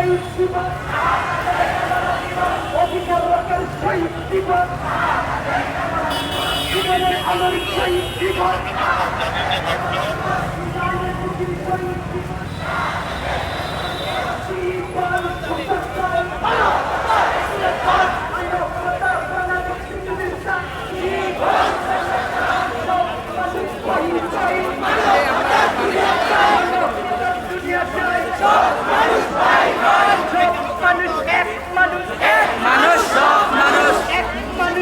শহীদ দিবস অধিকার রক্ষার শহীদ দিবস জীবনের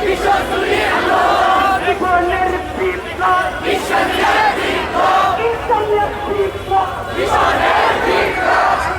Happy Shastri Allah! Happy